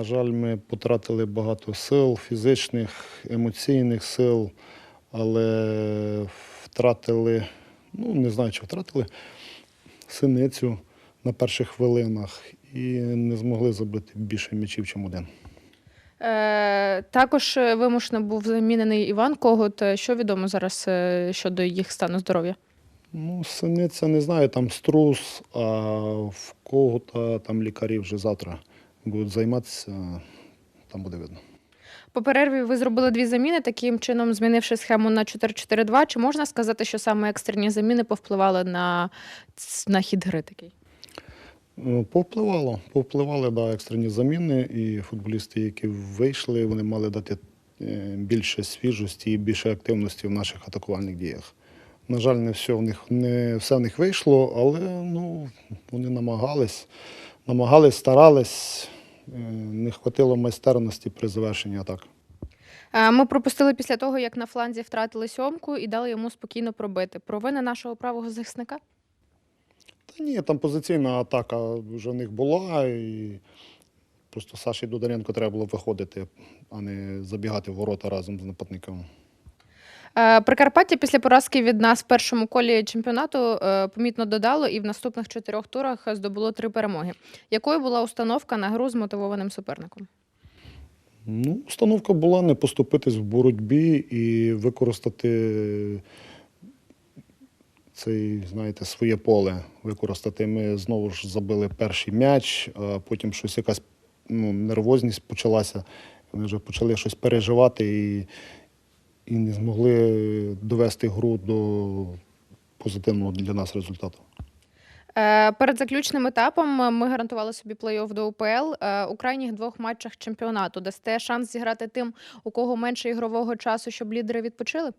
На жаль, ми потратили багато сил, фізичних, емоційних сил, але втратили, ну не знаю, чи втратили синицю на перших хвилинах і не змогли забити більше м'ячів, ніж один. Е, також вимушено був замінений Іван Когут. Що відомо зараз е, щодо їх стану здоров'я? Ну, синиця, не знаю, там струс, а в кого-то там лікарі вже завтра будуть займатися, там буде видно. По перерві ви зробили дві заміни, таким чином змінивши схему на 4-4-2. Чи можна сказати, що саме екстрені заміни повпливали на, на хід гри такий? Ну, Повпливало, повпливали да, екстрені заміни, і футболісти, які вийшли, вони мали дати е, більше свіжості і більше активності в наших атакувальних діях. На жаль, не все в них не все в них вийшло, але ну, вони намагались, намагались, старались. Е, Не хватило майстерності при завершенні атак. Е, Ми пропустили після того, як на фланзі втратили сьомку і дали йому спокійно пробити. Провина нашого правого захисника? Та ні, там позиційна атака вже в них була, і просто Саші Дударенко треба було виходити, а не забігати в ворота разом з нападником. Е, Прикарпаття після поразки від нас в першому колі чемпіонату е, помітно додало і в наступних чотирьох турах здобуло три перемоги. Якою була установка на гру з мотивованим суперником? Ну, установка була не поступитись в боротьбі і використати цей, знаєте, своє поле. Використати. Ми знову ж забили перший м'яч, а потім щось якась ну, нервозність почалася. Вони вже почали щось переживати і, і не змогли довести гру до позитивного для нас результату. Е, Перед заключним етапом ми гарантували собі плей-офф до УПЛ. Е, У крайніх двох матчах чемпіонату дасте шанс зіграти тим, у кого менше ігрового часу, щоб лідери відпочили?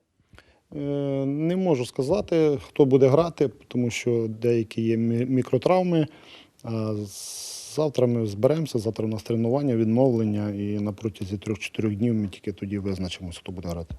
Е, Не можу сказати, хто буде грати, тому що деякі є мікротравми. А Завтра ми зберемося, завтра у нас тренування, відновлення, і на протязі 3-4 днів ми тільки тоді визначимося, хто буде грати.